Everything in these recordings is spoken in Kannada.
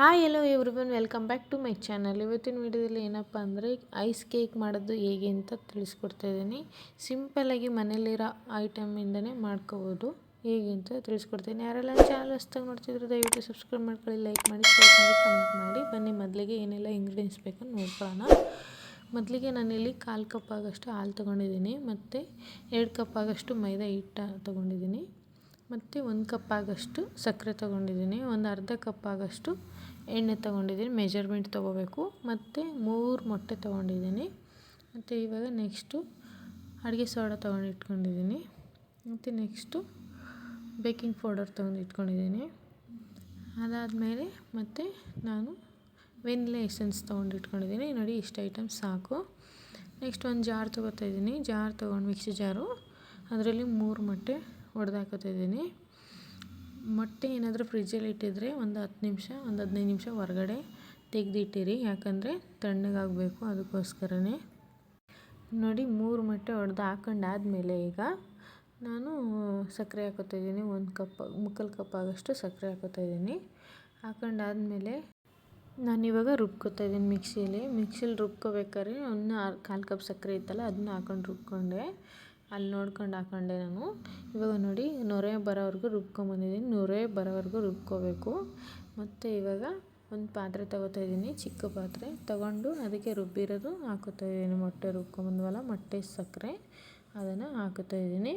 Hi hello everyone welcome back to my channel ಇವತ್ತಿನ ವಿಡಿಯೋದಲ್ಲಿ ಏನಪ್ಪ ಅಂದರೆ ಐಸ್ ಕೇಕ್ ಮಾಡೋದು ಹೇಗೆ ಅಂತ ತಿಳಿಸ್ಕೊಡ್ತಾ ಇದ್ದೀನಿ. ಸಿಂಪಲ್ಲಾಗಿ ಮನೇಲಿರೋ ಐಟಮಿಂದನೇ ಮಾಡ್ಕೋಬೋದು. ಹೇಗೆ ಅಂತ ತಿಳಿಸ್ಕೊಡ್ತೀನಿ. ಯಾರೆಲ್ಲ ಚಾನಲ್ ಹೊಸ್ದಾಗಿ ನೋಡ್ತಿದ್ರು ದಯವಿಟ್ಟು ಸಬ್ಸ್ಕ್ರೈಬ್ ಮಾಡ್ಕೊಳ್ಳಿ ಲೈಕ್ ಮಾಡಿ ಶೇರ್ ಮಾಡಿ ಕಮೆಂಟ್ ಮಾಡಿ. ಬನ್ನಿ, ಮೊದಲಿಗೆ ಏನೆಲ್ಲ ಇಂಗ್ರೀಡಿಯೆಂಟ್ಸ್ ಬೇಕು ನೋಡ್ಕೊಳ್ಳೋಣ. ಮೊದಲಿಗೆ ನಾನಿಲ್ಲಿ ಕಾಲು ಕಪ್ ಆಗೋಷ್ಟು ಹಾಲು ತೊಗೊಂಡಿದ್ದೀನಿ ಮತ್ತು ಎರಡು ಕಪ್ ಆಗೋಷ್ಟು ಮೈದಾ ಹಿಟ್ಟು ತೊಗೊಂಡಿದ್ದೀನಿ ಮತ್ತು ಒಂದು ಕಪ್ ಆಗೋಷ್ಟು ಸಕ್ಕರೆ ತೊಗೊಂಡಿದ್ದೀನಿ. ಒಂದು ಅರ್ಧ ಕಪ್ ಆಗೋಷ್ಟು ಎಣ್ಣೆ ತೊಗೊಂಡಿದ್ದೀನಿ ಮೆಜರ್ಮೆಂಟ್ ತೊಗೋಬೇಕು. ಮತ್ತು ಮೂರು ಮೊಟ್ಟೆ ತೊಗೊಂಡಿದ್ದೀನಿ. ಮತ್ತು ಇವಾಗ ನೆಕ್ಸ್ಟು ಅಡುಗೆ ಸೋಡಾ ತೊಗೊಂಡು ಇಟ್ಕೊಂಡಿದ್ದೀನಿ. ಮತ್ತು ನೆಕ್ಸ್ಟು ಬೇಕಿಂಗ್ ಪೌಡರ್ ತೊಗೊಂಡು ಇಟ್ಕೊಂಡಿದ್ದೀನಿ. ಅದಾದಮೇಲೆ ಮತ್ತು ನಾನು ವೆನಿಲ್ಲ ಎಸೆನ್ಸ್ ತೊಗೊಂಡು ಇಟ್ಕೊಂಡಿದ್ದೀನಿ. ನೋಡಿ, ಇಷ್ಟು ಐಟಮ್ಸ್ ಸಾಕು. ನೆಕ್ಸ್ಟ್ ಒಂದು ಜಾರ್ ತೊಗೋತಾ ಇದ್ದೀನಿ. ಜಾರ್ ತೊಗೊಂಡು ಮಿಕ್ಸಿ ಜಾರು ಅದರಲ್ಲಿ ಮೂರು ಮೊಟ್ಟೆ ಹೊಡೆದು ಹಾಕೋತಿದ್ದೀನಿ ಮೊಟ್ಟೆ ಏನಾದರೂ ಫ್ರಿಜ್ಜಲ್ಲಿ ಇಟ್ಟಿದ್ರೆ ಒಂದು ಹತ್ತು ನಿಮಿಷ, ಒಂದು ಹದಿನೈದು ನಿಮಿಷ ಹೊರಗಡೆ ತೆಗೆದಿಟ್ಟಿರಿ. ಯಾಕಂದರೆ ತಣ್ಣಗಾಗಬೇಕು ಅದಕ್ಕೋಸ್ಕರನೇ. ನೋಡಿ, ಮೂರು ಮೊಟ್ಟೆ ಹೊಡೆದು ಹಾಕೊಂಡಾದ್ಮೇಲೆ ಈಗ ನಾನು ಸಕ್ಕರೆ ಹಾಕೋತಾಯಿದ್ದೀನಿ ಒಂದು ಕಪ್, ಮುಕ್ಕಾಲು ಕಪ್ ಆಗೋಷ್ಟು ಸಕ್ಕರೆ ಹಾಕೋತಾಯಿದ್ದೀನಿ ಹಾಕೊಂಡಾದ್ಮೇಲೆ ನಾನಿವಾಗ ರುಬ್ಕೋತಾ ಇದ್ದೀನಿ ಮಿಕ್ಸಿಯಲ್ಲಿ. ಮಿಕ್ಸಿಲಿ ರುಬ್ಕೋಬೇಕಾದ್ರೆ ಒಂದು ಕಾಲು ಕಪ್ ಸಕ್ಕರೆ ಇತ್ತಲ್ಲ, ಅದನ್ನ ಹಾಕೊಂಡು ರುಬ್ಕೊಂಡೆ. ಅಲ್ಲಿ ನೋಡ್ಕೊಂಡು ಹಾಕೊಂಡೆ ನಾನು. ಇವಾಗ ನೋಡಿ, ನೊರೆ ಬರೋವರೆಗೂ ರುಬ್ಕೊಂಬಂದಿದ್ದೀನಿ. ನೊರೆ ಬರೋವರೆಗೂ ರುಬ್ಕೋಬೇಕು. ಮತ್ತು ಇವಾಗ ಒಂದು ಪಾತ್ರೆ ತಗೋತಾ ಇದ್ದೀನಿ, ಚಿಕ್ಕ ಪಾತ್ರೆ. ತಗೊಂಡು ಅದಕ್ಕೆ ರುಬ್ಬಿರೋದು ಹಾಕೋತಾ ಇದ್ದೀನಿ. ಮೊಟ್ಟೆ ರುಬ್ಕೊಂಬಂದ್ವಲ್ಲ, ಮೊಟ್ಟೆ ಸಕ್ಕರೆ, ಅದನ್ನು ಹಾಕೋತಾ ಇದ್ದೀನಿ.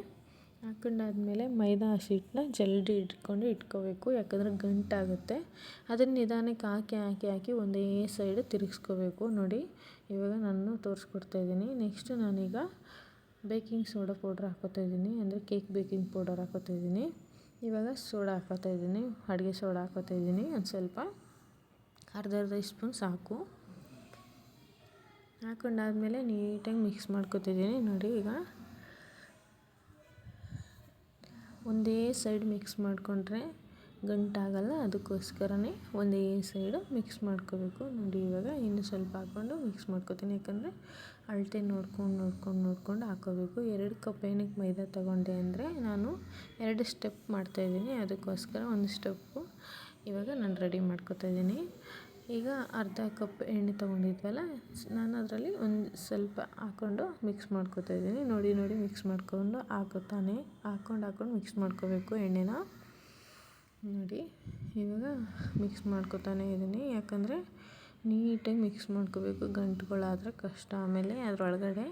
ಹಾಕೊಂಡಾದ್ಮೇಲೆ ಮೈದಾ ಹಸಿಟ್ಟನ್ನ ಜಲ್ದಿ ಇಟ್ಕೊಂಡು ಇಟ್ಕೋಬೇಕು. ಯಾಕಂದರೆ ಗಂಟಾಗುತ್ತೆ. ಅದನ್ನು ನಿಧಾನಕ್ಕೆ ಹಾಕಿ ಹಾಕಿ ಹಾಕಿ ಒಂದೇ ಸೈಡ್ ತಿರುಗಿಸ್ಕೋಬೇಕು. ನೋಡಿ, ಇವಾಗ ನಾನು ತೋರಿಸ್ಕೊಡ್ತಾ ಇದ್ದೀನಿ. ನೆಕ್ಸ್ಟ್ ನಾನೀಗ ಬೇಕಿಂಗ್ ಸೋಡಾ ಪೌಡ್ರ್ ಹಾಕೋತಾಯಿದ್ದೀನಿ ಅಂದರೆ ಕೇಕ್ ಬೇಕಿಂಗ್ ಪೌಡರ್ ಹಾಕೋತಾಯಿದ್ದೀನಿ ಇವಾಗ ಸೋಡಾ ಹಾಕೋತಾಯಿದ್ದೀನಿ ಅಡುಗೆ ಸೋಡಾ ಹಾಕೋತಾಯಿದ್ದೀನಿ ಒಂದು ಸ್ವಲ್ಪ ಅರ್ಧ ಅರ್ಧ ಸ್ಪೂನ್ ಸಾಕು. ಹಾಕೊಂಡಾದಮೇಲೆ ನೀಟಾಗಿ ಮಿಕ್ಸ್ ಮಾಡ್ಕೋತಿದ್ದೀನಿ ನೋಡಿ ಈಗ ಒಂದೇ ಸೈಡ್ ಮಿಕ್ಸ್ ಮಾಡಿಕೊಂಡ್ರೆ ಗಂಟಾಗಲ್ಲ, ಅದಕ್ಕೋಸ್ಕರನೇ ಒಂದೇ ಸೈಡು ಮಿಕ್ಸ್ ಮಾಡ್ಕೋಬೇಕು. ನೋಡಿ, ಇವಾಗ ಇನ್ನು ಸ್ವಲ್ಪ ಹಾಕ್ಕೊಂಡು ಮಿಕ್ಸ್ ಮಾಡ್ಕೋತೀನಿ. ಯಾಕಂದರೆ ಅಳತೆ ನೋಡ್ಕೊಂಡು ನೋಡ್ಕೊಂಡು ನೋಡ್ಕೊಂಡು ಹಾಕೋಬೇಕು. ಎರಡು ಕಪ್ ಏನಕ್ಕೆ ಮೈದಾ ತೊಗೊಂಡೆ ಅಂದರೆ ನಾನು ಎರಡು ಸ್ಟೆಪ್ ಮಾಡ್ತಾಯಿದ್ದೀನಿ ಅದಕ್ಕೋಸ್ಕರ ಒಂದು ಸ್ಟೆಪ್ಪು ಇವಾಗ ನಾನು ರೆಡಿ ಮಾಡ್ಕೋತಾಯಿದ್ದೀನಿ ಈಗ ಅರ್ಧ ಕಪ್ ಎಣ್ಣೆ ತೊಗೊಂಡಿದ್ವಲ್ಲ, ನಾನು ಅದರಲ್ಲಿ ಒಂದು ಸ್ವಲ್ಪ ಹಾಕ್ಕೊಂಡು ಮಿಕ್ಸ್ ಮಾಡ್ಕೋತಾಯಿದ್ದೀನಿ ನೋಡಿ ನೋಡಿ ಮಿಕ್ಸ್ ಮಾಡ್ಕೊಂಡು ಹಾಕೋತಾನೆ ಹಾಕ್ಕೊಂಡು ಹಾಕ್ಕೊಂಡು ಮಿಕ್ಸ್ ಮಾಡ್ಕೋಬೇಕು ಎಣ್ಣೆನ. ನೋಡಿ, ಇವಾಗ ಮಿಕ್ಸ್ ಮಾಡ್ಕೊತಾನೆ ಇದ್ದೀನಿ ಯಾಕಂದರೆ ನೀಟಾಗಿ ಮಿಕ್ಸ್ ಮಾಡ್ಕೋಬೇಕು. ಗಂಟುಗಳಾದರೆ ಕಷ್ಟ. ಆಮೇಲೆ ಅದರೊಳಗಡೆ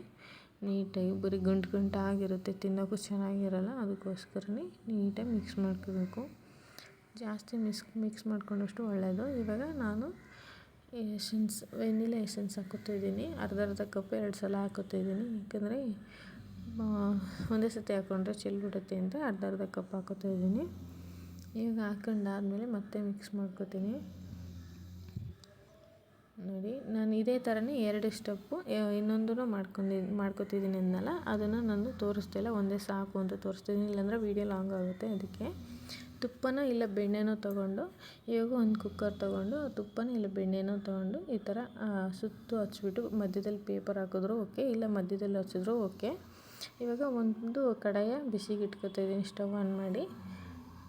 ನೀಟಾಗಿ ಬರೀ ಗಂಟು ಗಂಟು ಆಗಿರುತ್ತೆ ತಿನ್ನೋಕ್ಕೂ ಚೆನ್ನಾಗಿರಲ್ಲ. ಅದಕ್ಕೋಸ್ಕರನೇ ನೀಟಾಗಿ ಮಿಕ್ಸ್ ಮಾಡ್ಕೋಬೇಕು. ಜಾಸ್ತಿ ಮಿಕ್ಸ್ ಮಿಕ್ಸ್ ಮಾಡ್ಕೊಂಡಷ್ಟು ಒಳ್ಳೆಯದು ಇವಾಗ ನಾನು ಎಸೆನ್ಸ್ ವೆನಿಲಾ ಎಸೆನ್ಸ್ ಹಾಕೋತಾಯಿದ್ದೀನಿ ಅರ್ಧ ಅರ್ಧ ಕಪ್ ಎರಡು ಸಲ ಹಾಕೋತಾಯಿದ್ದೀನಿ ಯಾಕಂದರೆ ಒಂದೇ ಸತಿ ಹಾಕ್ಕೊಂಡ್ರೆ ಚೆಲ್ಬಿಡುತ್ತೆ ಅಂತ ಅರ್ಧ ಅರ್ಧ ಕಪ್ ಹಾಕೋತಾಯಿದ್ದೀನಿ ಈಗ ಹಾಕೊಂಡಾದ್ಮೇಲೆ ಮತ್ತೆ ಮಿಕ್ಸ್ ಮಾಡ್ಕೊತೀನಿ. ನೋಡಿ, ನಾನು ಇದೇ ಥರನೇ ಎರಡು ಸ್ಟೆಪ್ಪು ಇನ್ನೊಂದೂ ಮಾಡ್ಕೊಂಡು ಮಾಡ್ಕೊತಿದ್ದೀನಿ ಅಂದಲ್ಲ ಅದನ್ನು ನಾನು ತೋರಿಸ್ತಿಲ್ಲ ಒಂದೇ ಸಾಕು ಅಂತ ತೋರಿಸ್ತಿದ್ದೀನಿ ಇಲ್ಲಾಂದರೆ ವೀಡಿಯೋ ಲಾಂಗ್ ಆಗುತ್ತೆ ಅದಕ್ಕೆ. ತುಪ್ಪನ ಇಲ್ಲ ಬೆಣ್ಣೆನೋ ತೊಗೊಂಡು, ಇವಾಗ ಒಂದು ಕುಕ್ಕರ್ ತೊಗೊಂಡು, ತುಪ್ಪನ ಇಲ್ಲ ಬೆಣ್ಣೆನೋ ತೊಗೊಂಡು ಈ ಥರ ಸುತ್ತು ಹಚ್ಬಿಟ್ಟು ಮಧ್ಯದಲ್ಲಿ ಪೇಪರ್ ಹಾಕಿದ್ರು ಓಕೆ ಇಲ್ಲ ಮಧ್ಯದಲ್ಲಿ ಹಚ್ಚಿದ್ರು ಓಕೆ ಇವಾಗ ಒಂದು ಕಡಾಯ ಬಿಸಿಗೆ ಇದ್ದೀನಿ ಸ್ಟವ್ ಆನ್ ಮಾಡಿ.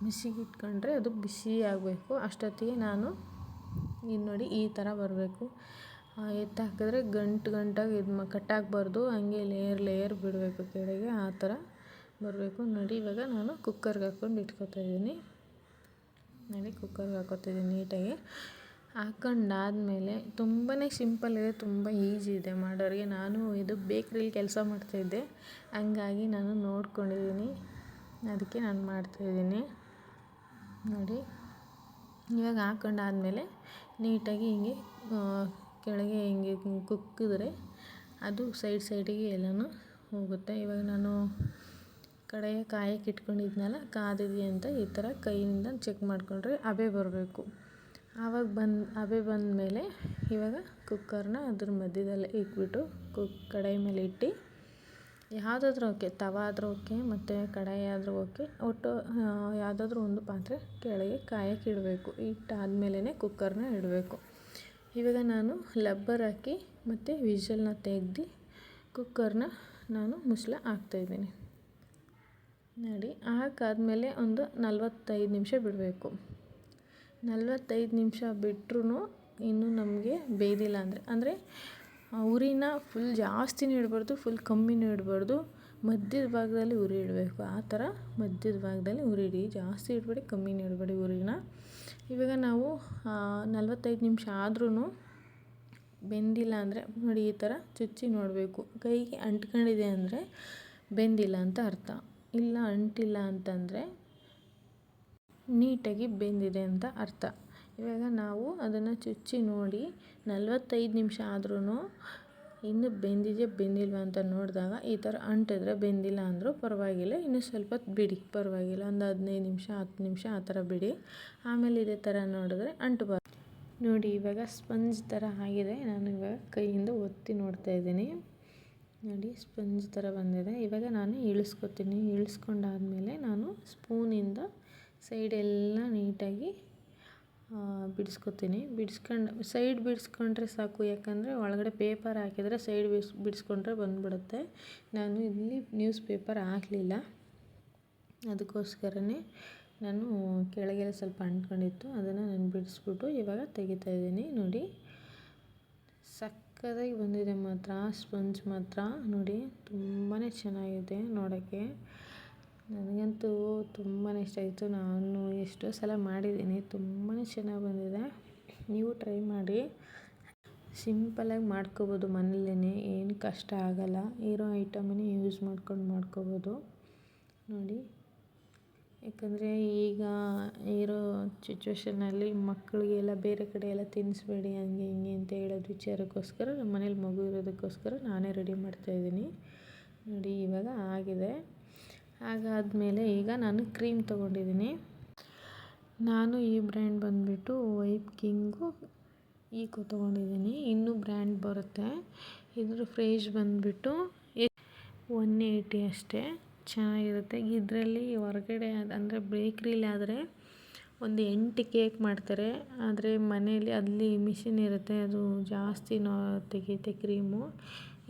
ಬಿಸಿಗೆ ಇಟ್ಕೊಂಡ್ರೆ ಅದು ಬಿಸಿ ಆಗಬೇಕು. ಅಷ್ಟೊತ್ತಿಗೆ ನಾನು ಇದು ನೋಡಿ ಈ ಥರ ಬರಬೇಕು. ಎತ್ತಿ ಹಾಕಿದ್ರೆ ಗಂಟು ಗಂಟಾಗಿ ಇದು ಮ ಕಟ್ಟಾಗಬಾರ್ದು ಹಂಗೆ ಲೇಯರ್ ಲೇಯರ್ ಬಿಡಬೇಕು ಕೆಳಗೆ. ಆ ಥರ ಬರಬೇಕು. ನೋಡಿ, ಇವಾಗ ನಾನು ಕುಕ್ಕರ್ಗೆ ಹಾಕ್ಕೊಂಡು ಇಟ್ಕೊತಾಯಿದ್ದೀನಿ ನೋಡಿ ಕುಕ್ಕರ್ಗೆ ಹಾಕೋತಿದ್ದೀನಿ ನೀಟಾಗಿ. ಹಾಕ್ಕೊಂಡಾದಮೇಲೆ ತುಂಬಾ ಸಿಂಪಲ್ ಇದೆ, ತುಂಬ ಈಸಿ ಇದೆ ಮಾಡೋರಿಗೆ. ನಾನು ಇದು ಬೇಕ್ರಿಲಿ ಕೆಲಸ ಮಾಡ್ತಾಯಿದ್ದೆ ಹಂಗಾಗಿ ನಾನು ನೋಡ್ಕೊಂಡಿದ್ದೀನಿ. ಅದಕ್ಕೆ ನಾನು ಮಾಡ್ತಾಯಿದ್ದೀನಿ ನೋಡಿ. ಇವಾಗ ಹಾಕೊಂಡಾದ್ಮೇಲೆ ನೀಟಾಗಿ ಹಿಂಗೆ ಕೆಳಗೆ ಹಿಂಗೆ ಕುಕ್ಕಿದ್ರೆ ಅದು ಸೈಡ್ ಸೈಡಿಗೆ ಎಲ್ಲನೂ ಹೋಗುತ್ತೆ. ಇವಾಗ ನಾನು ಕಡಾಯ ಕಾಯಕ್ಕೆ ಇಟ್ಕೊಂಡಿದ್ನಲ್ಲ ಕಾದಿದೆ ಅಂತ ಈ ಥರ ಕೈಯಿಂದ ಚೆಕ್ ಮಾಡಿಕೊಂಡ್ರೆ ಅಬೆ ಬರಬೇಕು. ಆವಾಗ ಬಂದು ಅಬೆ ಬಂದಮೇಲೆ ಇವಾಗ ಕುಕ್ಕರ್ನ ಅದ್ರ ಮಧ್ಯದಲ್ಲೇ ಇಟ್ಬಿಟ್ಟು ಕುಕ್ ಕಡಾಯಿ ಮೇಲೆ ಇಟ್ಟು ಯಾವುದಾದ್ರೂ ಓಕೆ ತವ ಆದರೂ ಓಕೆ, ಮತ್ತು ಕಡಾಯಿ ಆದರೂ ಓಕೆ, ಒಟ್ಟು ಯಾವುದಾದ್ರೂ ಒಂದು ಪಾತ್ರೆ ಕೆಳಗೆ ಕಾಯಕ್ಕೆ ಇಡಬೇಕು. ಇಟ್ಟಾದ್ಮೇಲೆ ಕುಕ್ಕರ್ನ ಇಡಬೇಕು. ಇವಾಗ ನಾನು ಲಬ್ಬರ್ ಹಾಕಿ ಮತ್ತು ವಿಷಲ್ನ ತೆಗ್ದು ಕುಕ್ಕರ್ನ ನಾನು ಮುಚ್ಚಳ ಹಾಕ್ತಾಯಿದ್ದೀನಿ ನೋಡಿ, ಹಾಕಾದ್ಮೇಲೆ ಒಂದು ನಲ್ವತ್ತೈದು ನಿಮಿಷ ಬಿಡಬೇಕು. ನಲ್ವತ್ತೈದು ನಿಮಿಷ ಬಿಟ್ರೂ ಇನ್ನೂ ನಮಗೆ ಬೇಯ್ದಿಲ್ಲ ಅಂದರೆ ಅಂದರೆ ಉರಿನ ಫುಲ್ ಜಾಸ್ತಿನೂ ಇಡಬಾರ್ದು ಫುಲ್ ಕಮ್ಮಿನೂ ಇಡಬಾರ್ದು. ಮಧ್ಯದ ಭಾಗದಲ್ಲಿ ಉರಿ ಇಡಬೇಕು. ಆ ಥರ ಮಧ್ಯದ ಭಾಗದಲ್ಲಿ ಉರಿ ಇಡಿ. ಜಾಸ್ತಿ ಇಡಬೇಡಿ ಕಮ್ಮಿನೂ ಇಡಬೇಡಿ ಉರಿನ. ಇವಾಗ ನಾವು ನಲ್ವತ್ತೈದು ನಿಮಿಷ ಆದ್ರೂ ಬೆಂದಿಲ್ಲ ಅಂದರೆ, ನೋಡಿ ಈ ಥರ ಚುಚ್ಚಿ ನೋಡಬೇಕು. ಕೈಗೆ ಅಂಟ್ಕೊಂಡಿದೆ ಅಂದರೆ ಬೆಂದಿಲ್ಲ ಅಂತ ಅರ್ಥ. ಇಲ್ಲ ಅಂಟಿಲ್ಲ ಅಂತಂದರೆ ನೀಟಾಗಿ ಬೆಂದಿದೆ ಅಂತ ಅರ್ಥ. ಇವಾಗ ನಾವು ಅದನ್ನು ಚುಚ್ಚಿ ನೋಡಿ ನಲ್ವತ್ತೈದು ನಿಮಿಷ ಆದ್ರೂ ಇನ್ನು ಬೆಂದಿದೆಯಾ ಬೆಂದಿಲ್ವ ಅಂತ ನೋಡಿದಾಗ ಈ ಥರ ಅಂಟಿದ್ರೆ ಬೆಂದಿಲ್ಲ ಅಂದರೂ ಪರವಾಗಿಲ್ಲ, ಇನ್ನು ಸ್ವಲ್ಪ ಬಿಡಿ. ಪರವಾಗಿಲ್ಲ, ಒಂದು ಹದಿನೈದು ನಿಮಿಷ, ಹತ್ತು ನಿಮಿಷ ಆ ಥರ ಬಿಡಿ. ಆಮೇಲೆ ಇದೇ ಥರ ನೋಡಿದ್ರೆ ಅಂಟಬಾರ್ದು ನೋಡಿ, ಇವಾಗ ಸ್ಪಂಜ್ ಥರ ಆಗಿದೆ. ನಾನು ಇವಾಗ ಕೈಯಿಂದ ಒತ್ತಿ ನೋಡ್ತಾ ಇದ್ದೀನಿ. ನೋಡಿ, ಸ್ಪಂಜ್ ಥರ ಬಂದಿದೆ. ಇವಾಗ ನಾನು ಇಳಿಸ್ಕೊತೀನಿ. ಇಳಿಸ್ಕೊಂಡಾದ್ಮೇಲೆ ನಾನು ಸ್ಪೂನಿಂದ ಸೈಡೆಲ್ಲ ನೀಟಾಗಿ ಬಿಡಿಸ್ಕೊತೀನಿ. ಬಿಡಿಸ್ಕೊಂಡು, ಸೈಡ್ ಬಿಡಿಸ್ಕೊಂಡ್ರೆ ಸಾಕು, ಯಾಕಂದರೆ ಒಳಗಡೆ ಪೇಪರ್ ಹಾಕಿದರೆ ಸೈಡ್ ಬಿಡಿಸ್ ಬಿಡಿಸ್ಕೊಂಡ್ರೆ ಬಂದುಬಿಡುತ್ತೆ. ನಾನು ಇಲ್ಲಿ ನ್ಯೂಸ್ ಪೇಪರ್ ಹಾಕಲಿಲ್ಲ. ಅದಕ್ಕೋಸ್ಕರನೇ ನಾನು ಕೆಳಗೆಲ್ಲ ಸ್ವಲ್ಪ ಅಂಟ್ಕೊಂಡಿತ್ತು. ಅದನ್ನು ನಾನು ಬಿಡಿಸ್ಬಿಟ್ಟು ಇವಾಗ ತೆಗಿತಾ ಇದ್ದೀನಿ. ನೋಡಿ ಸಕ್ಕತ್ತಾಗಿ ಬಂದಿದೆ ಮಾತ್ರ, ಸ್ಪಂಜ್ ಮಾತ್ರ. ನೋಡಿ ತುಂಬಾ ಚೆನ್ನಾಗಿದೆ ನೋಡೋಕ್ಕೆ. ನನಗಂತೂ ತುಂಬಾ ಇಷ್ಟ ಆಯಿತು. ನಾನು ಎಷ್ಟೋ ಸಲ ಮಾಡಿದ್ದೀನಿ. ತುಂಬಾ ಚೆನ್ನಾಗಿ ಬಂದಿದೆ. ನೀವು ಟ್ರೈ ಮಾಡಿ. ಸಿಂಪಲಾಗಿ ಮಾಡ್ಕೋಬೋದು ಮನೆಯಲ್ಲೇ ಏನು ಕಷ್ಟ ಆಗಲ್ಲ. ಇರೋ ಐಟಮನ್ನೇ ಯೂಸ್ ಮಾಡ್ಕೊಂಡು ಮಾಡ್ಕೋಬೋದು. ನೋಡಿ. ಯಾಕಂದರೆ ಈಗ ಇರೋ ಸಿಚುವೇಷನಲ್ಲಿ ಮಕ್ಕಳಿಗೆಲ್ಲ ಬೇರೆ ಕಡೆ ಎಲ್ಲ ತಿನ್ನಿಸ್ಬೇಡಿ ಹಂಗೆ ಹಿಂಗೆ ಅಂತ ಹೇಳೋದು ವಿಚಾರಕ್ಕೋಸ್ಕರ ನಮ್ಮ ಮನೇಲಿ ಮಗು ಇರೋದಕ್ಕೋಸ್ಕರ ನಾನೇ ರೆಡಿ ಮಾಡ್ತಾಯಿದ್ದೀನಿ ನೋಡಿ, ಇವಾಗ ಆಗಿದೆ. ಹಾಗಾದಮೇಲೆ ಈಗ ನಾನು ಕ್ರೀಮ್ ತೊಗೊಂಡಿದ್ದೀನಿ. ನಾನು ಈ ಬ್ರ್ಯಾಂಡ್ ಬಂದುಬಿಟ್ಟು ವೈಪ್ ಕಿಂಗು ಈಕು ತೊಗೊಂಡಿದ್ದೀನಿ. ಇನ್ನೂ ಬ್ರ್ಯಾಂಡ್ ಬರುತ್ತೆ. ಇದ್ರ ಫ್ರೇಜ್ ಬಂದುಬಿಟ್ಟು ಒನ್ ಏಯ್ಟಿ ಅಷ್ಟೇ. ಚೆನ್ನಾಗಿರುತ್ತೆ. ಇದರಲ್ಲಿ ಹೊರಗಡೆ ಅಂದರೆ ಬೇಕ್ರಿಲಿ ಆದರೆ ಒಂದು ಎಂಟು ಕೇಕ್ ಮಾಡ್ತಾರೆ. ಆದರೆ ಮನೆಯಲ್ಲಿ ಅಲ್ಲಿ ಮಿಷಿನ್ ಇರುತ್ತೆ. ಅದು ಜಾಸ್ತಿ ತೆಗೆಯುತ್ತೆ ಕ್ರೀಮು.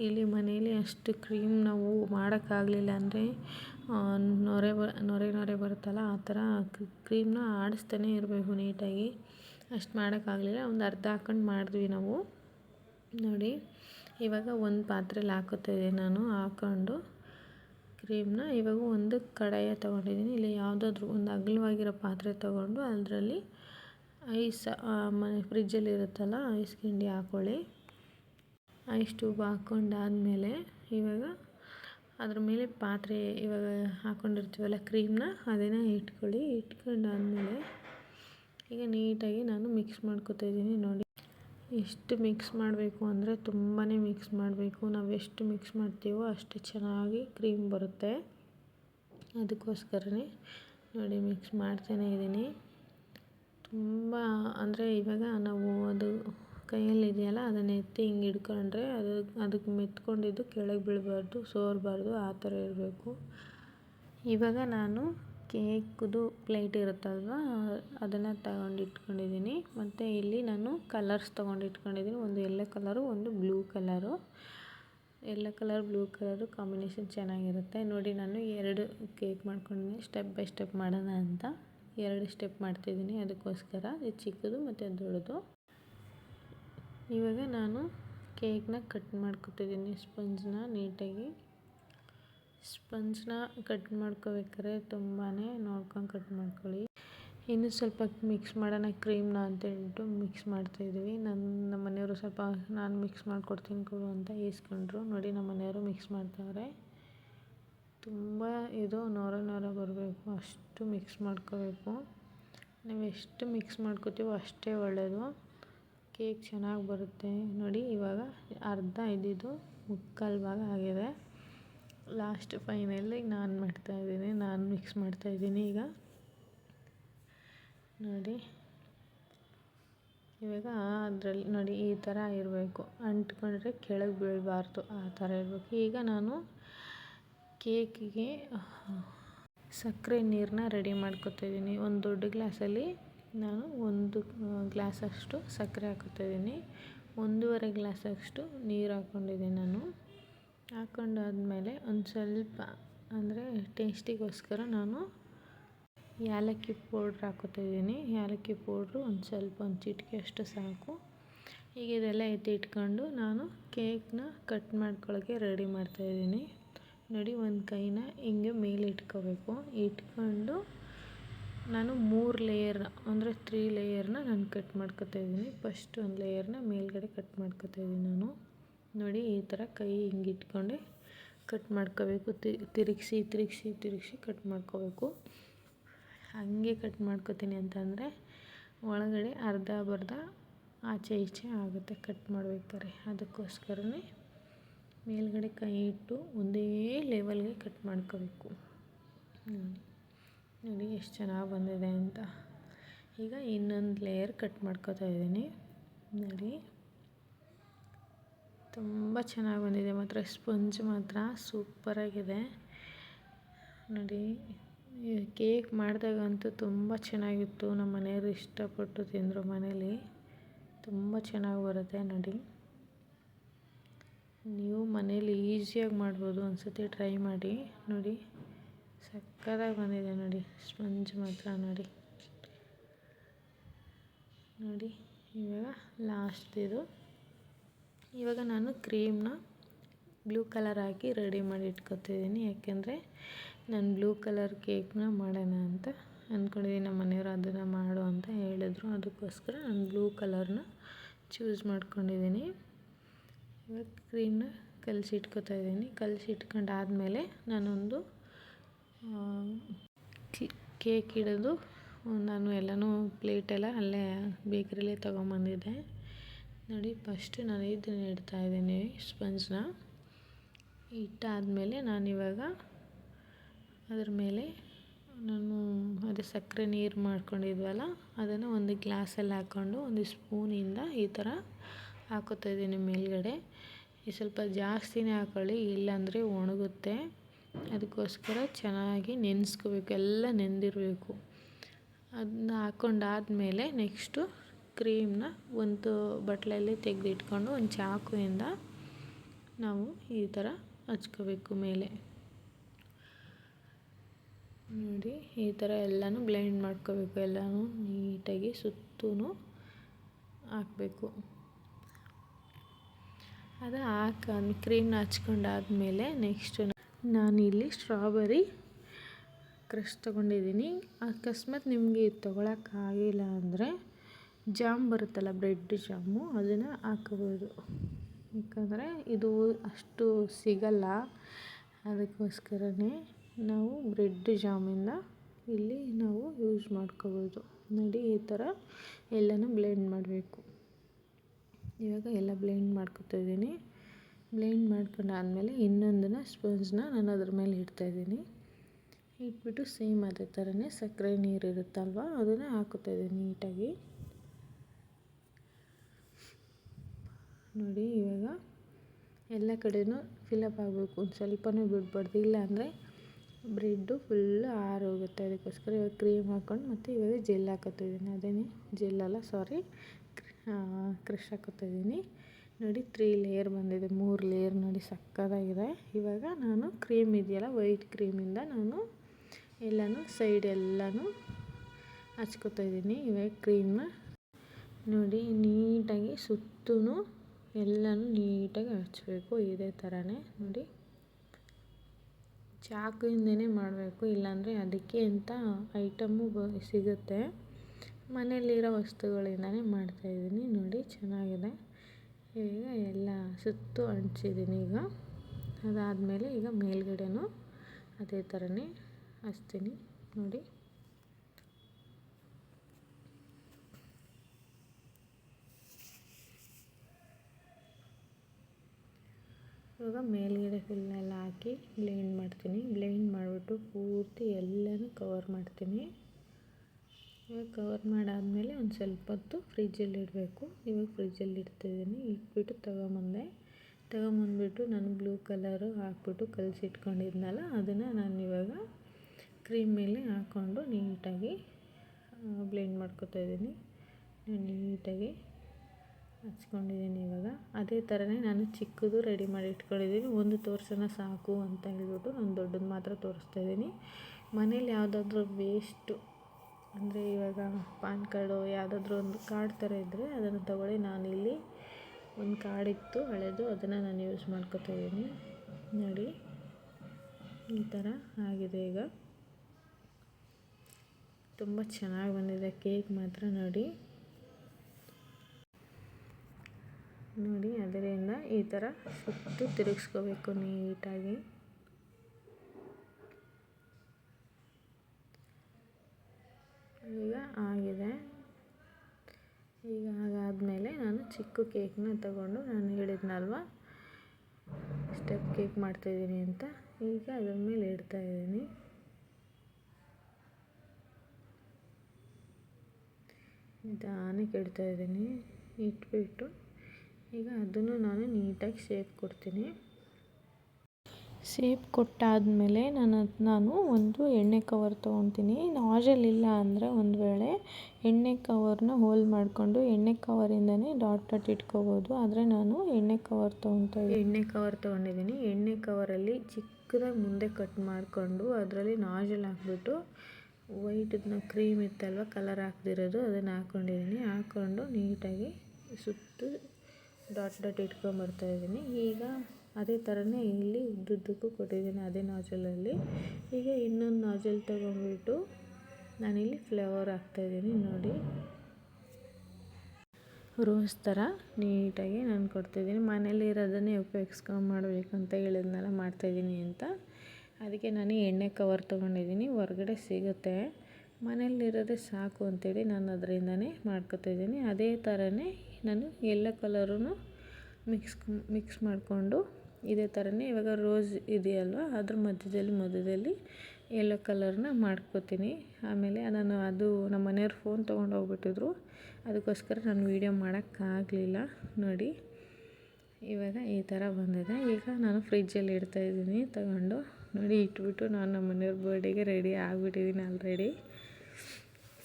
ಇಲ್ಲಿ ಮನೆಯಲ್ಲಿ ಅಷ್ಟು ಕ್ರೀಮ್ ನಾವು ಮಾಡೋಕ್ಕಾಗ್ಲಿಲ್ಲ ಅಂದರೆ ನೊರೆ ಬ, ನೊರೆ ನೊರೆ ಬರುತ್ತಲ್ಲ, ಆ ಥರ ಕ್ರೀಮ್ನ ಆಡಿಸ್ತಾನೆ ಇರಬೇಕು ನೀಟಾಗಿ. ಅಷ್ಟು ಮಾಡೋಕ್ಕಾಗಲಿಲ್ಲ, ಒಂದು ಅರ್ಧ ಹಾಕ್ಕೊಂಡು ಮಾಡಿದ್ವಿ ನಾವು. ನೋಡಿ, ಇವಾಗ ಒಂದು ಪಾತ್ರೆಲಿ ಹಾಕೋತಿದ್ದೆ ನಾನು, ಹಾಕ್ಕೊಂಡು ಕ್ರೀಮ್ನ. ಇವಾಗ ಒಂದು ಕಡಾಯ ತೊಗೊಂಡಿದ್ದೀನಿ. ಇಲ್ಲಿ ಯಾವುದಾದ್ರೂ ಒಂದು ಅಗಲವಾಗಿರೋ ಪಾತ್ರೆ ತೊಗೊಂಡು, ಅದರಲ್ಲಿ ಐಸ್ ಮನೆ ಫ್ರಿಜ್ಜಲ್ಲಿ ಇರುತ್ತಲ್ಲ, ಐಸ್ ಕಿಂಡಿ ಹಾಕ್ಕೊಳ್ಳಿ ಐಸ್ ಟ್ಯೂಬ್ ಹಾಕ್ಕೊಂಡಾದ್ಮೇಲೆ ಇವಾಗ ಅದ್ರ ಮೇಲೆ ಪಾತ್ರೆ ಇವಾಗ ಹಾಕ್ಕೊಂಡಿರ್ತೀವಲ್ಲ ಕ್ರೀಮ್ನ, ಅದನ್ನು ಇಟ್ಕೊಳ್ಳಿ. ಇಟ್ಕೊಂಡಾದ್ಮೇಲೆ ಈಗ ನೀಟಾಗಿ ನಾನು ಮಿಕ್ಸ್ ಮಾಡ್ಕೊತಾ ಇದ್ದೀನಿ ನೋಡಿ. ಎಷ್ಟು ಮಿಕ್ಸ್ ಮಾಡಬೇಕು ಅಂದರೆ ತುಂಬಾ ಮಿಕ್ಸ್ ಮಾಡಬೇಕು. ನಾವು ಎಷ್ಟು ಮಿಕ್ಸ್ ಮಾಡ್ತೀವೋ ಅಷ್ಟು ಚೆನ್ನಾಗಿ ಕ್ರೀಮ್ ಬರುತ್ತೆ. ಅದಕ್ಕೋಸ್ಕರನೇ ನೋಡಿ ಮಿಕ್ಸ್ ಮಾಡ್ತಾನೇ ಇದ್ದೀನಿ. ತುಂಬ ಅಂದರೆ ಇವಾಗ ನಾವು ಅದು ಕೈಯಲ್ಲಿ ಇದೆಯಲ್ಲ ಅದನ್ನು ಎತ್ತಿ ಹಿಂಗೆ ಹಿಡ್ಕೊಂಡ್ರೆ ಅದು ಅದಕ್ಕೆ ಮೆತ್ಕೊಂಡಿದ್ದು ಕೆಳಗೆ ಬೀಳಬಾರ್ದು, ಸೋರಬಾರ್ದು, ಆ ಥರ ಇರಬೇಕು. ಇವಾಗ ನಾನು ಕೇಕ್ದು ಪ್ಲೇಟ್ ಇರುತ್ತಲ್ವ, ಅದನ್ನು ತಗೊಂಡು ಇಟ್ಕೊಂಡಿದ್ದೀನಿ ಮತ್ತು ಇಲ್ಲಿ ನಾನು ಕಲರ್ಸ್ ತೊಗೊಂಡು ಇಟ್ಕೊಂಡಿದ್ದೀನಿ ಒಂದು ಎಲ್ಲೋ ಕಲರು, ಒಂದು blue colour. Yellow colour, blue colour combination ಚೆನ್ನಾಗಿರುತ್ತೆ. ನೋಡಿ, ನಾನು ಎರಡು ಕೇಕ್ ಮಾಡ್ಕೊಂಡಿದ್ದೀನಿ ಸ್ಟೆಪ್ ಬೈ ಸ್ಟೆಪ್ ಮಾಡೋಣ ಅಂತ. ಎರಡು ಸ್ಟೆಪ್ ಮಾಡ್ತಿದ್ದೀನಿ ಅದಕ್ಕೋಸ್ಕರ. ಇದು ಚಿಕ್ಕದು ಮತ್ತು ದೊಡ್ಡದು. ಇವಾಗ ನಾನು ಕೇಕ್ನ ಕಟ್ ಮಾಡ್ಕೊತಿದ್ದೀನಿ ಸ್ಪಂಜ್ನ ನೀಟಾಗಿ. ಸ್ಪಂಜ್ನ ಕಟ್ ಮಾಡ್ಕೋಬೇಕಾದ್ರೆ ತುಂಬಾ ನೋಡ್ಕೊಂಡು ಕಟ್ ಮಾಡ್ಕೊಳ್ಳಿ. ಇನ್ನು ಸ್ವಲ್ಪ ಮಿಕ್ಸ್ ಮಾಡೋಣ, ಕ್ರೀಮ್ನ ಅಂತ ಹೇಳ್ಬಿಟ್ಟು ಮಿಕ್ಸ್ ಮಾಡ್ತಾಯಿದ್ದೀವಿ ನನ್ನ ನಮ್ಮ ಮನೆಯವರು ಸ್ವಲ್ಪ ನಾನು ಮಿಕ್ಸ್ ಮಾಡಿಕೊಡ್ತೀನಿ ಕೊಡು ಅಂತ ಈಸ್ಕೊಂಡ್ರು ನೋಡಿ ನಮ್ಮ ಮನೆಯವರು ಮಿಕ್ಸ್ ಮಾಡ್ತಾವ್ರೆ. ತುಂಬ ಇದು ನೊರ ನೊರ ಬರಬೇಕು, ಅಷ್ಟು ಮಿಕ್ಸ್ ಮಾಡ್ಕೋಬೇಕು. ನಾವು ಎಷ್ಟು ಮಿಕ್ಸ್ ಮಾಡ್ಕೋತೀವೋ ಅಷ್ಟೇ ಒಳ್ಳೆಯದು ಕೇಕ್ ಚೆನ್ನಾಗಿ ಬರುತ್ತೆ. ನೋಡಿ, ಇವಾಗ ಅರ್ಧ ಇದ್ದಿದ್ದು ಮುಕ್ಕಾಲು ಭಾಗ ಆಗಿದೆ. ಲಾಸ್ಟ್ ಫೈನಲ್ಲಿ ನಾನು ಮಾಡ್ತಾಯಿದ್ದೀನಿ ನಾನು ಮಿಕ್ಸ್ ಮಾಡ್ತಾಯಿದ್ದೀನಿ ಈಗ. ನೋಡಿ. ಇವಾಗ ಅದರಲ್ಲಿ ನೋಡಿ, ಈ ಥರ ಇರಬೇಕು. ಅಂಟ್ಕೊಂಡ್ರೆ ಕೆಳಗೆ ಬೀಳಬಾರ್ದು. ಆ ಥರ ಇರಬೇಕು. ಈಗ ನಾನು ಕೇಕಿಗೆ ಸಕ್ಕರೆ ನೀರನ್ನ ರೆಡಿ ಮಾಡ್ಕೊತಾಯಿದ್ದೀನಿ ಒಂದು ದೊಡ್ಡ ಗ್ಲಾಸಲ್ಲಿ ನಾನು ಒಂದು ಗ್ಲಾಸಷ್ಟು ಸಕ್ಕರೆ ಹಾಕುತ್ತಿದ್ದೀನಿ. ಒಂದೂವರೆ ಗ್ಲಾಸಷ್ಟು ನೀರು ಹಾಕ್ಕೊಂಡಿದ್ದೀನಿ ನಾನು. ಹಾಕ್ಕೊಂಡಾದ್ಮೇಲೆ ಒಂದು ಸ್ವಲ್ಪ, ಅಂದರೆ ಟೇಸ್ಟಿಗೋಸ್ಕರ ನಾನು ಏಲಕ್ಕಿ ಪೌಡ್ರ್ ಹಾಕೋತಿದ್ದೀನಿ ಏಲಕ್ಕಿ ಪೌಡ್ರು ಒಂದು ಸ್ವಲ್ಪ, ಒಂದು ಚಿಟಿಕೆ ಅಷ್ಟು ಸಾಕು. ಈಗ ಇದೆಲ್ಲ ಎತ್ತಿ ಇಟ್ಕೊಂಡು ನಾನು ಕೇಕ್ನ ಕಟ್ ಮಾಡ್ಕೊಳ್ಳೋಕ್ಕೆ ರೆಡಿ ಮಾಡ್ತಾಯಿದ್ದೀನಿ ನೋಡಿ, ಒಂದು ಕೈನ ಹಿಂಗೆ ಮೇಲೆ ಇಟ್ಕೋಬೇಕು ಇಟ್ಕೊಂಡು ನಾನು ಮೂರು ಲೇಯರ್ ಅಂದರೆ ತ್ರೀ ಲೇಯರ್ನ ನಾನು ಕಟ್ ಮಾಡ್ಕೊತಾ ಇದ್ದೀನಿ. ಫಸ್ಟ್ ಒಂದು ಲೇಯರ್ನ ಮೇಲ್ಗಡೆ ಕಟ್ ಮಾಡ್ಕೊತಾ ಇದ್ದೀನಿ ನಾನು. ನೋಡಿ, ಈ ಥರ ಕೈ ಹಿಂಗೆ ಇಟ್ಕೊಂಡೆ ಕಟ್ ಮಾಡ್ಕೋಬೇಕು. ತಿರುಗಿಸಿ ತಿರುಗಿಸಿ ತಿರುಗಿಸಿ ಕಟ್ ಮಾಡ್ಕೋಬೇಕು. ಹಾಗೆ ಕಟ್ ಮಾಡ್ಕೋತೀನಿ ಅಂತಂದರೆ ಒಳಗಡೆ ಅರ್ಧ ಬರ್ಧ ಆಚೆ ಈಚೆ ಆಗುತ್ತೆ ಕಟ್ ಮಾಡ್ಬೇಕಾದ್ರೆ ಅದಕ್ಕೋಸ್ಕರನೇ ಮೇಲ್ಗಡೆ ಕೈ ಇಟ್ಟು ಒಂದೇ ಲೆವೆಲ್ಗೆ ಕಟ್ ಮಾಡ್ಕೋಬೇಕು. ನೋಡಿ. ನೋಡಿ ಎಷ್ಟು ಚೆನ್ನಾಗಿ ಬಂದಿದೆ ಅಂತ. ಈಗ ಇನ್ನೊಂದು ಲೇಯರ್ ಕಟ್ ಮಾಡ್ಕೋತಾ ಇದ್ದೀನಿ. ನೋಡಿ. ತುಂಬ ಚೆನ್ನಾಗಿ ಬಂದಿದೆ. ಮಾತ್ರ ಸ್ಪಂಜ್ ಮಾತ್ರ ಸೂಪರಾಗಿದೆ ನೋಡಿ ಕೇಕ್ ಮಾಡಿದಾಗಂತೂ ತುಂಬ ಚೆನ್ನಾಗಿತ್ತು. ನಮ್ಮ ಮನೆಯವರು ಇಷ್ಟಪಟ್ಟು ತಿಂದರು ಮನೇಲಿ. ತುಂಬ ಚೆನ್ನಾಗಿ ಬರುತ್ತೆ ನೋಡಿ. ನೀವು ಮನೇಲಿ ಈಸಿಯಾಗಿ ಮಾಡ್ಬೋದು ಅನ್ಸುತ್ತೆ. ಟ್ರೈ ಮಾಡಿ. ನೋಡಿ. ಸಕ್ಕತ್ತಾಗಿ ಬಂದಿದೆ ನೋಡಿ. ಸ್ಪಂಜ್ ಮಾತ್ರ ನೋಡಿ. ನೋಡಿ, ಇವಾಗ ಲಾಸ್ಟ್ ಇದು. ಇವಾಗ ನಾನು ಕ್ರೀಮ್ನ ಬ್ಲೂ ಕಲರ್ ಹಾಕಿ ರೆಡಿ ಮಾಡಿ ಇಟ್ಕೊತಿದ್ದೀನಿ. ಯಾಕೆಂದರೆ ನಾನು ಬ್ಲೂ ಕಲರ್ ಕೇಕ್ನ ಮಾಡೋಣ ಅಂತ ಅಂದ್ಕೊಂಡಿದ್ದೀನಿ ನಮ್ಮ ಮನೆಯವರು ಅದನ್ನು ಮಾಡು ಅಂತ ಹೇಳಿದ್ರು. ಅದಕ್ಕೋಸ್ಕರ ನಾನು ಬ್ಲೂ ಕಲರ್ನ ಚೂಸ್ ಮಾಡ್ಕೊಂಡಿದ್ದೀನಿ. ಇವಾಗ ಕ್ರೀಮ್ನ ಕಲಸಿ ಇಟ್ಕೊತಾ ಇದ್ದೀನಿ. ಕಲಸಿ ಇಟ್ಕೊಂಡಾದಮೇಲೆ ನಾನೊಂದು ಕೇಕ್ ಹಿಡಿದು ನಾನು ಎಲ್ಲನೂ ಪ್ಲೇಟೆಲ್ಲ ಅಲ್ಲೇ ಬೇಕ್ರಿಲೇ ತೊಗೊಂಬಂದಿದ್ದೆ. ನೋಡಿ ಫಸ್ಟ್ ನಾನು ಇದನ್ನ ಇಡ್ತಾಯಿದ್ದೀನಿ ಸ್ಪಂಜ್ನ. ಇಟ್ಟಾದಮೇಲೆ ನಾನಿವಾಗ ಅದ್ರ ಮೇಲೆ ನಾನು ಅದೇ ಸಕ್ಕರೆ ನೀರು ಮಾಡ್ಕೊಂಡಿದ್ವಲ್ಲ, ಅದನ್ನು ಒಂದು ಗ್ಲಾಸಲ್ಲಿ ಹಾಕ್ಕೊಂಡು ಒಂದು ಸ್ಪೂನಿಂದ ಈ ಥರ ಹಾಕೋತಾ ಇದ್ದೀನಿ ಮೇಲ್ಗಡೆ. ಈ ಸ್ವಲ್ಪ ಜಾಸ್ತಿನೇ ಹಾಕೊಳ್ಳಿ, ಇಲ್ಲಾಂದರೆ ಒಣಗುತ್ತೆ. ಅದಕ್ಕೋಸ್ಕರ ಚೆನ್ನಾಗಿ ನೆನೆಸ್ಕೋಬೇಕು, ಎಲ್ಲ ನೆಂದಿರಬೇಕು. ಅದನ್ನ ಹಾಕ್ಕೊಂಡಾದ್ಮೇಲೆ ನೆಕ್ಸ್ಟು ಕ್ರೀಮ್ನ ಒಂದು ಬಟ್ಲಲ್ಲಿ ತೆಗೆದಿಟ್ಕೊಂಡು ಒಂದು ಚಾಕುವಿಂದ ನಾವು ಈ ಥರ ಹಚ್ಕೋಬೇಕು ಮೇಲೆ. ನೋಡಿ, ಈ ಥರ ಎಲ್ಲನೂ ಬ್ಲೆಂಡ್ ಮಾಡ್ಕೋಬೇಕು, ಎಲ್ಲನೂ ನೀಟಾಗಿ ಸುತ್ತೂ ಹಾಕಬೇಕು. ಅದು ಹಾಕ, ಕ್ರೀಮ್ನ ಹಚ್ಕೊಂಡಾದ್ಮೇಲೆ ನೆಕ್ಸ್ಟು ನಾನಿಲ್ಲಿ ಸ್ಟ್ರಾಬೆರಿ ಕ್ರಷ್ ತೊಗೊಂಡಿದ್ದೀನಿ. ಅಕಸ್ಮಾತ್ ನಿಮಗೆ ಇದು ತೊಗೊಳಕ್ಕಾಗಿಲ್ಲ ಅಂದರೆ ಜಾಮ್ ಬರುತ್ತಲ್ಲ ಬ್ರೆಡ್ ಜಾಮು, ಅದನ್ನು ಹಾಕೋಬೋದು. ಯಾಕಂದರೆ ಇದು ಅಷ್ಟು ಸಿಗಲ್ಲ. ಅದಕ್ಕೋಸ್ಕರನೇ ನಾವು ಬ್ರೆಡ್ ಜಾಮಿಂದ ಇಲ್ಲಿ ನಾವು ಯೂಸ್ ಮಾಡ್ಕೋಬೋದು. ನೋಡಿ, ಈ ಥರ ಎಲ್ಲನೂ ಬ್ಲೆಂಡ್ ಮಾಡಬೇಕು. ಇವಾಗ ಎಲ್ಲ ಬ್ಲೆಂಡ್ ಮಾಡ್ಕೊತಾ ಇದ್ದೀನಿ ಮಾಡ್ಕೊಂಡು ಆದಮೇಲೆ ಇನ್ನೊಂದನ್ನು ಸ್ಪಂಜ್ನ ನಾನು ಅದ್ರ ಮೇಲೆ ಇಡ್ತಾಯಿದ್ದೀನಿ ಇಟ್ಬಿಟ್ಟು ಸೇಮ್ ಅದೇ ಥರನೇ ಸಕ್ಕರೆ ನೀರು ಇರುತ್ತಲ್ವ, ಅದನ್ನು ಇದ್ದೀನಿ ನೀಟಾಗಿ. ನೋಡಿ, ಇವಾಗ ಎಲ್ಲ ಕಡೆಯೂ ಫಿಲಪ್ ಆಗಬೇಕು. ಒಂದು ಸ್ವಲ್ಪನೂ ಬಿಡ್ಬಾರ್ದು. ಇಲ್ಲ ಅಂದರೆ ಬ್ರೆಡ್ಡು ಫುಲ್ಲು ಆರೋಗುತ್ತೆ. ಅದಕ್ಕೋಸ್ಕರ ಇವಾಗ ಕ್ರೀಮ್ ಹಾಕ್ಕೊಂಡು ಮತ್ತು ಇವಾಗ ಜೆಲ್ ಹಾಕೋತಿದ್ದೀನಿ ಅದೇನೇ ಜೆಲ್ಲಲ್ಲ ಸಾರಿ ಕ್ರಷ್ ಹಾಕೋತಿದ್ದೀನಿ ನೋಡಿ ತ್ರೀ ಲೇಯರ್ ಬಂದಿದೆ, ಮೂರು ಲೇಯರ್ ನೋಡಿ ಸಕ್ಕತ್ತಾಗಿದೆ. ಇವಾಗ ನಾನು ಕ್ರೀಮ್ ಇದೆಯಲ್ಲ, ವೈಟ್ ಕ್ರೀಮಿಂದ ನಾನು ಎಲ್ಲನೂ ಸೈಡ್ ಎಲ್ಲನೂ ಹಚ್ಕೋತಾ ಇದ್ದೀನಿ. ಇವಾಗ ಕ್ರೀಮ್ನ ನೋಡಿ ನೀಟಾಗಿ ಸುತ್ತೂ ಎಲ್ಲನೂ ನೀಟಾಗಿ ಹಚ್ಬೇಕು, ಇದೇ ಥರನೇ ನೋಡಿ. ಚಾಕುಯಿಂದನೇ ಮಾಡಬೇಕು, ಇಲ್ಲಾಂದರೆ ಅದಕ್ಕೆ ಅಂತ ಐಟಮು ಬ ಸಿಗುತ್ತೆ. ಮನೆಯಲ್ಲಿರೋ ವಸ್ತುಗಳಿಂದನೇ ಮಾಡ್ತಾಯಿದ್ದೀನಿ ನೋಡಿ ಚೆನ್ನಾಗಿದೆ. ಈಗ ಎಲ್ಲ ಸುತ್ತು ಅಂಟಿಸಿದ್ದೀನಿ ಈಗ. ಅದಾದಮೇಲೆ ಈಗ ಮೇಲ್ಗಡೆನೂ ಅದೇ ಥರನೇ ಹಚ್ತೀನಿ ನೋಡಿ. ಇವಾಗ ಮೇಲ್ಗಡೆ ಫುಲ್ಲೆಲ್ಲ ಹಾಕಿ, ಬ್ಲೆಂಡ್ ಮಾಡ್ತೀನಿ. ಬ್ಲೆಂಡ್ ಮಾಡಿಬಿಟ್ಟು ಪೂರ್ತಿ ಎಲ್ಲನೂ ಕವರ್ ಮಾಡ್ತೀನಿ. ಇವಾಗ ಕವರ್ ಮಾಡಾದಮೇಲೆ ಒಂದು ಸ್ವಲ್ಪ ಹೊತ್ತು ಫ್ರಿಜ್ಜಲ್ಲಿ ಇಡಬೇಕು. ಇವಾಗ ಫ್ರಿಜ್ಜಲ್ಲಿ ಇಡ್ತಿದ್ದೀನಿ ಇಟ್ಬಿಟ್ಟು ತಗೊಂಬಂದೆ. ತಗೊಂಬಂದ್ಬಿಟ್ಟು ನಾನು ಬ್ಲೂ ಕಲರು ಹಾಕ್ಬಿಟ್ಟು ಕಲಸಿಟ್ಕೊಂಡಿದ್ನಲ್ಲ, ಅದನ್ನು ನಾನು ಇವಾಗ ಕ್ರೀಮ್ ಮೇಲೆ ಹಾಕ್ಕೊಂಡು ನೀಟಾಗಿ ಬ್ಲೆಂಡ್ ಮಾಡ್ಕೊತಾ ಇದ್ದೀನಿ. ನೀಟಾಗಿ ಹಚ್ಕೊಂಡಿದ್ದೀನಿ ಇವಾಗ. ಅದೇ ಥರನೇ ನಾನು ಚಿಕ್ಕದು ರೆಡಿ ಮಾಡಿ ಇಟ್ಕೊಂಡಿದ್ದೀನಿ. ಒಂದು ತೋರ್ಸೋಣ ಸಾಕು ಅಂತ ಹೇಳ್ಬಿಟ್ಟು ನಾನು ದೊಡ್ಡದು ಮಾತ್ರ ತೋರಿಸ್ತಾ ಇದ್ದೀನಿ. ಮನೇಲಿ ಯಾವುದಾದ್ರೂ ವೇಸ್ಟು ಅಂದರೆ ಇವಾಗ ಪಾನ್ ಕಾರ್ಡು ಯಾವುದಾದ್ರೂ ಒಂದು ಕಾರ್ಡ್ ಥರ ಇದ್ದರೆ ಅದನ್ನು ತಗೊಳ್ಳಿ. ಇಲ್ಲಿ ಒಂದು ಕಾರ್ಡ್ ಇತ್ತು ಹಳೆಯದು ಅದನ್ನು ನಾನು ಯೂಸ್ ಮಾಡ್ಕೊತಾ ಇದ್ದೀನಿ. ನೋಡಿ, ಈ ಥರ ಆಗಿದೆ ಈಗ. ತುಂಬ ಚೆನ್ನಾಗಿ ಬಂದಿದೆ ಕೇಕ್ ಮಾತ್ರ, ನೋಡಿ. ನೋಡಿ, ಅದರಿಂದ ಈ ಥರ ಸುತ್ತು ತಿರುಗಿಸ್ಕೋಬೇಕು ನೀಟಾಗಿ. ಈಗ ಆಗಿದೆ. ಈಗ ಹಾಗಾದಮೇಲೆ ನಾನು ಚಿಕ್ಕ ಕೇಕ್ನ ತಗೊಂಡು ನಾನು ಹೇಳಿದ್ನಲ್ವ? ಸ್ಟೆಪ್ ಕೇಕ್ ಮಾಡ್ತಾಯಿದ್ದೀನಿ ಅಂತ. ಈಗ ಅದ್ರ ಮೇಲೆ ಇಡ್ತಾ ಇಡ್ತಾಯಿದ್ದೀನಿ ನಿಧಾನಕ್ಕೆ ಇಡ್ತಾಯಿದ್ದೀನಿ ಇಟ್ಬಿಟ್ಟು ಈಗ ಅದನ್ನು ನಾನು ನೀಟಾಗಿ ಶೇಪ್ ಕೊಡ್ತೀನಿ. ಸೇಪ್ ಕೊಟ್ಟಾದಮೇಲೆ ನಾನು ನಾನು ಒಂದು ಎಣ್ಣೆ ಕವರ್ ತೊಗೊತೀನಿ. ನಾಜಲ್ ಇಲ್ಲ ಅಂದರೆ ಒಂದು ವೇಳೆ ಎಣ್ಣೆ ಕವರ್ನ ಹೋಲ್ ಮಾಡಿಕೊಂಡು ಎಣ್ಣೆ ಕವರಿಂದನೇ ಡಾಟ್ ಡಾಟ್ ಇಟ್ಕೋಬೋದು. ಆದರೆ ನಾನು ಎಣ್ಣೆ ಕವರ್ ತೊಗೊತಾ ಎಣ್ಣೆ ಕವರ್ ತೊಗೊಂಡಿದ್ದೀನಿ. ಎಣ್ಣೆ ಕವರಲ್ಲಿ ಚಿಕ್ಕದಾಗಿ ಮುಂದೆ ಕಟ್ ಮಾಡಿಕೊಂಡು ಅದರಲ್ಲಿ ನಾಜಲ್ ಹಾಕ್ಬಿಟ್ಟು ವೈಟದನ್ನ ಕ್ರೀಮ್ ಇತ್ತಲ್ವ ಕಲರ್ ಹಾಕ್ದಿರೋದು ಅದನ್ನು ಹಾಕ್ಕೊಂಡಿದ್ದೀನಿ ಹಾಕ್ಕೊಂಡು ನೀಟಾಗಿ ಸುತ್ತು ಡಾಟ್ ಡಾಟ್ ಇಟ್ಕೊಂಬರ್ತಾಯಿದ್ದೀನಿ ಈಗ ಅದೇ ಥರನೇ ಇಲ್ಲಿ ಉದ್ದುದ್ದಕ್ಕೂ ಕೊಟ್ಟಿದ್ದೀನಿ ಅದೇ ನಾಜಲಲ್ಲಿ. ಈಗ ಇನ್ನೊಂದು ನಾಜಲ್ ತೊಗೊಂಡ್ಬಿಟ್ಟು ನಾನಿಲ್ಲಿ ಫ್ಲೇವರ್ ಹಾಕ್ತಾಯಿದ್ದೀನಿ ನೋಡಿ. ರೋಸ್ ಥರ ನೀಟಾಗಿ ನಾನು ಕೊಡ್ತಾಯಿದ್ದೀನಿ. ಮನೇಲಿ ಇರೋದನ್ನೇ ಉಪಯೋಗಿಸ್ಕೊಂಡು ಮಾಡಬೇಕು ಅಂತ ಹೇಳಿದ್ನಲ್ಲ, ಮಾಡ್ತಾಯಿದ್ದೀನಿ ಅಂತ. ಅದಕ್ಕೆ ನಾನು ಎಣ್ಣೆ ಕವರ್ ತೊಗೊಂಡಿದ್ದೀನಿ, ಹೊರಗಡೆ ಸಿಗುತ್ತೆ. ಮನೇಲಿರೋದೇ ಸಾಕು ಅಂತೇಳಿ ನಾನು ಅದರಿಂದನೇ ಮಾಡ್ಕೊತಾಯಿದ್ದೀನಿ ಅದೇ ಥರನೇ ನಾನು ಎಲ್ಲ ಕಲರೂ ಮಿಕ್ಸ್ ಮಿಕ್ಸ್ ಮಾಡಿಕೊಂಡು ಇದೇ ಥರನೇ ಇವಾಗ ರೋಸ್ ಇದೆಯಲ್ವ? ಅದ್ರ ಮಧ್ಯದಲ್ಲಿ ಮಧ್ಯದಲ್ಲಿ ಯೆಲ್ಲೋ ಕಲರ್ನ ಮಾಡ್ಕೋತೀನಿ. ಆಮೇಲೆ ನಾನು ಅದು ನಮ್ಮ ಮನೆಯವ್ರು ಫೋನ್ ತೊಗೊಂಡು ಹೋಗ್ಬಿಟ್ಟಿದ್ರು. ಅದಕ್ಕೋಸ್ಕರ ನಾನು ವೀಡಿಯೋ ಮಾಡೋಕ್ಕಾಗಲಿಲ್ಲ. ನೋಡಿ, ಇವಾಗ ಈ ಥರ ಬಂದಿದೆ. ಈಗ ನಾನು ಫ್ರಿಜ್ಜಲ್ಲಿ ಇಡ್ತಾಯಿದ್ದೀನಿ ತಗೊಂಡು ನೋಡಿ, ಇಟ್ಬಿಟ್ಟು ನಾನು ನಮ್ಮ ಮನೆಯವ್ರ ಬರ್ಡೇಗೆ ರೆಡಿ ಆಗಿಬಿಟ್ಟಿದ್ದೀನಿ ಆಲ್ರೆಡಿ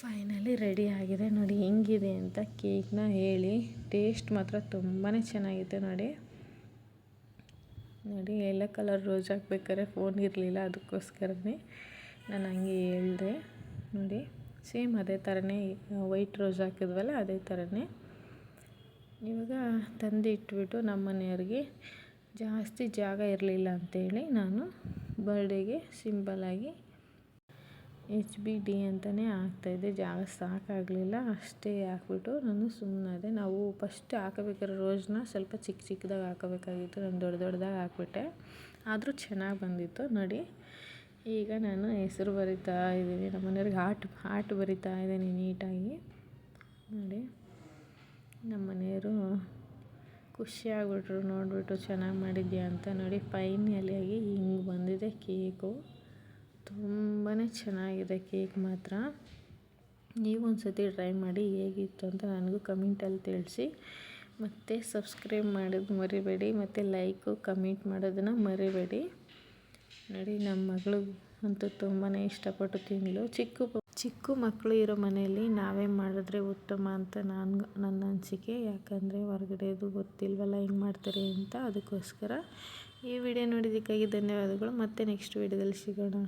ಫೈನಲಿ ರೆಡಿ ಆಗಿದೆ. ನೋಡಿ, ಹೆಂಗಿದೆ ಅಂತ ಕೇಕ್ನ ಹೇಳಿ ಟೇಸ್ಟ್ ಮಾತ್ರ ತುಂಬಾ ಚೆನ್ನಾಗಿತ್ತು ನೋಡಿ. ನೋಡಿ, ಎಲ್ಲ ಕಲರ್ ರೋಸ್ ಹಾಕ್ಬೇಕಾದ್ರೆ ಫೋನ್ ಇರಲಿಲ್ಲ ಅದಕ್ಕೋಸ್ಕರನೇ ನಾನು ಹಂಗೆ ಹೇಳಿದೆ. ನೋಡಿ ಸೇಮ್ ಅದೇ ಥರನೇ ವೈಟ್ ರೋಸ್ ಹಾಕಿದ್ವಲ್ಲ, ಅದೇ ಥರನೇ ಇವಾಗ ತಂದು ಇಟ್ಬಿಟ್ಟು ನಮ್ಮ ಮನೆಯವ್ರಿಗೆ ಜಾಸ್ತಿ ಜಾಗ ಇರಲಿಲ್ಲ ಅಂತೇಳಿ ನಾನು ಬರ್ಡೇಗೆ ಸಿಂಪಲಾಗಿ ಎಚ್ ಬಿ ಡಿ ಅಂತಲೇ ಹಾಕ್ತಾಯಿದ್ದೆ ಜಾಗ ಸಾಕಾಗಲಿಲ್ಲ. ಅಷ್ಟೇ ಹಾಕ್ಬಿಟ್ಟು ನಾನು ಸುಮ್ಮನಾದೆ ನಾವು ಫಸ್ಟ್ ಹಾಕಬೇಕಾದ್ರೆ ರೋಸ್ನ ಸ್ವಲ್ಪ ಚಿಕ್ಕ ಚಿಕ್ಕದಾಗಿ ಹಾಕಬೇಕಾಗಿತ್ತು. ನಾನು ದೊಡ್ಡ ದೊಡ್ಡದಾಗಿ ಹಾಕ್ಬಿಟ್ಟೆ. ಆದರೂ ಚೆನ್ನಾಗಿ ಬಂದಿತ್ತು. ನೋಡಿ, ಈಗ ನಾನು ಹೆಸರು ಬರಿತಾ ಇದ್ದೀನಿ. ನಮ್ಮ ಮನೆಯವ್ರಿಗೆ ಹಾಟ್ ಹಾಟ್ ಬರಿತಾ ಇದ್ದೀನಿ ನೀಟಾಗಿ. ನೋಡಿ, ನಮ್ಮ ಮನೆಯವರು ಖುಷಿಯಾಗ್ಬಿಟ್ರು ನೋಡಿಬಿಟ್ಟು ಚೆನ್ನಾಗಿ ಮಾಡಿದ್ಯಾ ಅಂತ. ನೋಡಿ ಫೈನಲಿಯಾಗಿ ಹಿಂಗೆ ಬಂದಿದೆ ಕೇಕು ತುಂಬಾ ಚೆನ್ನಾಗಿದೆ ಕೇಕ್ ಮಾತ್ರ. ನೀವು ಒಂದು ಸತಿ ಟ್ರೈ ಮಾಡಿ ಹೇಗಿತ್ತು ಅಂತ ನನಗೂ ಕಮೆಂಟಲ್ಲಿ ತಿಳಿಸಿ. ಮತ್ತು ಸಬ್ಸ್ಕ್ರೈಬ್ ಮಾಡೋದು ಮರಿಬೇಡಿ, ಮತ್ತು ಲೈಕು ಕಮೆಂಟ್ ಮಾಡೋದನ್ನು ಮರಿಬೇಡಿ. ನೋಡಿ ನಮ್ಮ ಮಗಳು ಅಂತೂ ತುಂಬಾ ಇಷ್ಟಪಟ್ಟು ತಿನ್ನಲು ಚಿಕ್ಕ ಚಿಕ್ಕ ಮಕ್ಕಳು ಇರೋ ಮನೆಯಲ್ಲಿ ನಾವೇ ಮಾಡಿದ್ರೆ ಉತ್ತಮ ಅಂತ ನಾನು ನನ್ನ ಅನಿಸಿಕೆ. ಯಾಕಂದರೆ ಹೊರಗಡೆದು ಗೊತ್ತಿಲ್ವಲ್ಲ ಹೆಂಗೆ ಮಾಡ್ತಾರೆ ಅಂತ ಅದಕ್ಕೋಸ್ಕರ ಈ ವಿಡಿಯೋ ನೋಡಿದ್ದಕ್ಕಾಗಿ ಧನ್ಯವಾದಗಳು. ಮತ್ತೆ ನೆಕ್ಸ್ಟ್ ವಿಡಿಯೋದಲ್ಲಿ ಸಿಗೋಣ.